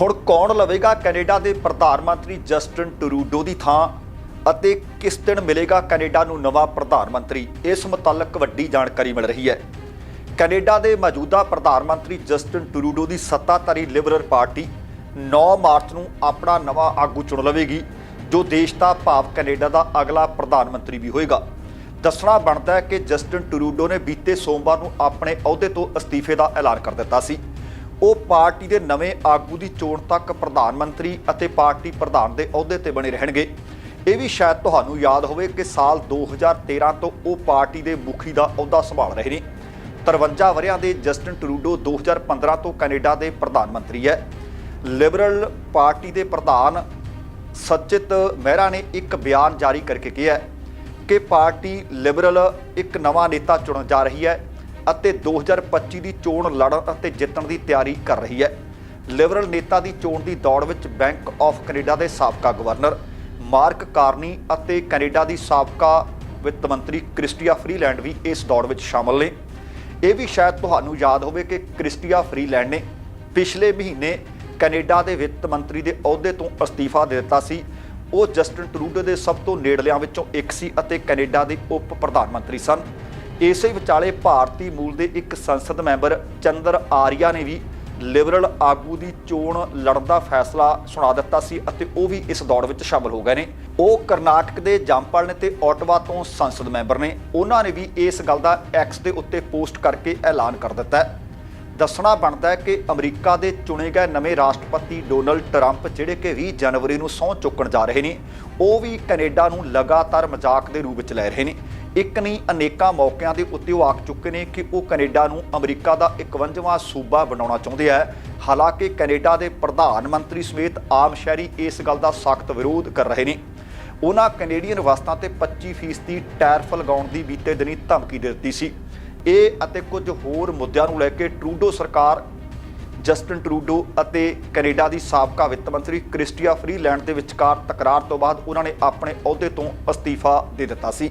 ਹੁਣ ਕੌਣ ਲਵੇਗਾ ਕੈਨੇਡਾ ਦੇ ਪ੍ਰਧਾਨ ਮੰਤਰੀ ਜਸਟਨ ਟਰੂਡੋ ਦੀ ਥਾਂ ਅਤੇ ਕਿਸ ਦਿਨ ਮਿਲੇਗਾ ਕੈਨੇਡਾ ਨੂੰ ਨਵਾਂ ਪ੍ਰਧਾਨ ਮੰਤਰੀ? ਇਸ ਮੁਤਲਕ ਵੱਡੀ ਜਾਣਕਾਰੀ ਮਿਲ ਰਹੀ ਹੈ। ਕੈਨੇਡਾ ਦੇ ਮੌਜੂਦਾ ਪ੍ਰਧਾਨ ਮੰਤਰੀ ਜਸਟਨ ਟਰੂਡੋ ਦੀ ਸੱਤਾਧਾਰੀ ਲਿਬਰਲ ਪਾਰਟੀ 9 ਮਾਰਚ ਨੂੰ ਆਪਣਾ ਨਵਾਂ ਆਗੂ ਚੁਣ ਲਵੇਗੀ, ਜੋ ਦੇਸ਼ ਦਾ ਭਾਵ ਕੈਨੇਡਾ ਦਾ ਅਗਲਾ ਪ੍ਰਧਾਨ ਮੰਤਰੀ ਵੀ ਹੋਏਗਾ। ਦੱਸਣਾ ਬਣਦਾ ਹੈ ਕਿ ਜਸਟਨ ਟਰੂਡੋ ਨੇ ਬੀਤੇ ਸੋਮਵਾਰ ਨੂੰ ਆਪਣੇ ਅਹੁਦੇ ਤੋਂ ਅਸਤੀਫੇ ਦਾ ਐਲਾਨ ਕਰ ਦਿੱਤਾ ਸੀ। ਉਹ ਪਾਰਟੀ ਦੇ ਨਵੇਂ ਆਗੂ ਦੀ ਚੋਣ ਤੱਕ ਪ੍ਰਧਾਨ ਮੰਤਰੀ ਅਤੇ ਪਾਰਟੀ ਪ੍ਰਧਾਨ ਦੇ ਅਹੁਦੇ ਤੇ ਬਣੇ ਰਹਿਣਗੇ। ਇਹ ਵੀ ਸ਼ਾਇਦ ਤੁਹਾਨੂੰ ਯਾਦ ਹੋਵੇ ਕਿ ਸਾਲ 2013 ਤੋਂ ਉਹ ਪਾਰਟੀ ਦੇ ਮੁਖੀ ਦਾ ਅਹੁਦਾ ਸੰਭਾਲ ਰਹੇ ਨੇ। 53 ਵਰਿਆਂ ਦੇ ਜਸਟਨ ਟਰੂਡੋ 2015 ਤੋਂ ਕੈਨੇਡਾ ਦੇ ਪ੍ਰਧਾਨ ਮੰਤਰੀ ਹੈ। ਲਿਬਰਲ ਪਾਰਟੀ ਦੇ ਪ੍ਰਧਾਨ ਸਚਿਤ ਮਹਿਰਾ ਨੇ ਇੱਕ ਬਿਆਨ ਜਾਰੀ ਕਰਕੇ ਕਿਹਾ ਕਿ ਪਾਰਟੀ ਲਿਬਰਲ ਇੱਕ ਨਵਾਂ ਨੇਤਾ ਚੁਣਨ ਜਾ ਰਹੀ ਹੈ। ਅਤੇ 2025 ਦੀ ਚੋਣ ਲੜਨ ਅਤੇ ਜਿੱਤਣ ਦੀ ਤਿਆਰੀ ਕਰ ਰਹੀ ਹੈ। ਲਿਬਰਲ ਨੇਤਾ ਦੀ ਚੋਣ ਦੀ ਦੌੜ ਵਿੱਚ ਬੈਂਕ ਆਫ ਕੈਨੇਡਾ ਦੇ ਸਾਬਕਾ ਗਵਰਨਰ, ਮਾਰਕ ਕਾਰਨੀ ਅਤੇ ਕੈਨੇਡਾ ਦੀ ਸਾਬਕਾ ਵਿੱਤ ਮੰਤਰੀ ਕ੍ਰਿਸਟੀਆ ਫਰੀਲੈਂਡ ਵੀ ਇਸ ਦੌੜ ਵਿੱਚ ਸ਼ਾਮਲ ਨੇ। ਇਹ ਵੀ ਸ਼ਾਇਦ ਤੁਹਾਨੂੰ ਯਾਦ ਹੋਵੇ ਕਿ ਕ੍ਰਿਸਟੀਆ ਫਰੀਲੈਂਡ ਨੇ ਪਿਛਲੇ ਮਹੀਨੇ ਕੈਨੇਡਾ ਦੇ ਵਿੱਤ ਮੰਤਰੀ ਦੇ ਅਹੁਦੇ ਤੋਂ ਅਸਤੀਫਾ ਦੇ ਦਿੱਤਾ ਸੀ। ਉਹ ਜਸਟਿਨ ਟਰੂਡੋ ਦੇ ਸਭ ਤੋਂ ਨੇੜਲਿਆਂ ਵਿੱਚੋਂ ਇੱਕ ਸੀ ਅਤੇ ਕੈਨੇਡਾ ਦੇ ਉਪ ਪ੍ਰਧਾਨ ਮੰਤਰੀ ਸਨ। ਇਸੇ ਵਿਚਾਲੇ ਭਾਰਤੀ ਮੂਲ ਦੇ ਇੱਕ ਸੰਸਦ ਮੈਂਬਰ ਚੰਦਰ ਆਰੀਆ ਨੇ ਵੀ ਲਿਬਰਲ ਆਗੂ ਦੀ ਚੋਣ ਲੜਨ ਦਾ ਫੈਸਲਾ ਸੁਣਾ ਦਿੱਤਾ ਸੀ ਅਤੇ ਉਹ ਵੀ ਇਸ ਦੌੜ ਵਿੱਚ ਸ਼ਾਮਲ ਹੋ ਗਏ ਨੇ। ਉਹ ਕਰਨਾਟਕ ਦੇ ਜੰਪਲ ਨੇ ਤੇ ਓਟਵਾ ਤੋਂ ਸੰਸਦ ਮੈਂਬਰ ਨੇ। ਉਹਨਾਂ ਨੇ ਵੀ ਇਸ ਗੱਲ ਦਾ ਐਕਸ ਦੇ ਉੱਤੇ ਪੋਸਟ ਕਰਕੇ ਐਲਾਨ ਕਰ ਦਿੱਤਾ ਹੈ। ਦੱਸਣਾ ਬਣਦਾ ਹੈ ਕਿ ਅਮਰੀਕਾ ਦੇ ਚੁਣੇ ਗਏ ਨਵੇਂ ਰਾਸ਼ਟਰਪਤੀ ਡੋਨਲਡ ਟਰੰਪ, ਜਿਹੜੇ ਕਿ 20 ਜਨਵਰੀ ਨੂੰ ਸਹੁੰ ਚੁੱਕਣ ਜਾ ਰਹੇ ਨੇ, ਉਹ ਵੀ ਕੈਨੇਡਾ ਨੂੰ ਲਗਾਤਾਰ ਮਜ਼ਾਕ ਦੇ ਰੂਪ ਵਿੱਚ ਲੈ ਰਹੇ ਨੇ। ਇੱਕ ਨਹੀਂ, ਅਨੇਕਾਂ ਮੌਕਿਆਂ ਦੇ ਉੱਤੇ ਉਹ ਆਖ ਚੁੱਕੇ ਨੇ ਕਿ ਉਹ ਕੈਨੇਡਾ ਨੂੰ ਅਮਰੀਕਾ ਦਾ 51ਵਾਂ ਸੂਬਾ ਬਣਾਉਣਾ ਚਾਹੁੰਦੇ ਆ। ਹਾਲਾਂਕਿ ਕੈਨੇਡਾ ਦੇ ਪ੍ਰਧਾਨ ਮੰਤਰੀ ਸਮੇਤ ਆਮ ਸ਼ਹਿਰੀ ਇਸ ਗੱਲ ਦਾ ਸਖਤ ਵਿਰੋਧ ਕਰ ਰਹੇ ਨੇ। ਉਹਨਾਂ ਕੈਨੇਡੀਅਨ ਵਸਤਾਂ ਤੇ 25% ਟੈਰਿਫ ਲਗਾਉਣ ਦੀ ਬੀਤੇ ਦਿਨੀ ਧਮਕੀ ਦੇ ਦਿੱਤੀ ਸੀ। ਇਹ ਅਤੇ ਕੁਝ ਹੋਰ ਮੁੱਦਿਆਂ ਨੂੰ ਲੈ ਕੇ ਟਰੂਡੋ ਸਰਕਾਰ, ਜਸਟਨ ਟਰੂਡੋ ਅਤੇ ਕੈਨੇਡਾ ਦੀ ਸਾਬਕਾ ਵਿੱਤ ਮੰਤਰੀ ਕ੍ਰਿਸਟੀਆ ਫਰੀਲੈਂਡ ਦੇ ਵਿਚਕਾਰ ਤਕਰਾਰ ਤੋਂ ਬਾਅਦ ਉਹਨਾਂ ਨੇ ਆਪਣੇ ਅਹੁਦੇ ਤੋਂ ਅਸਤੀਫਾ ਦੇ ਦਿੱਤਾ ਸੀ।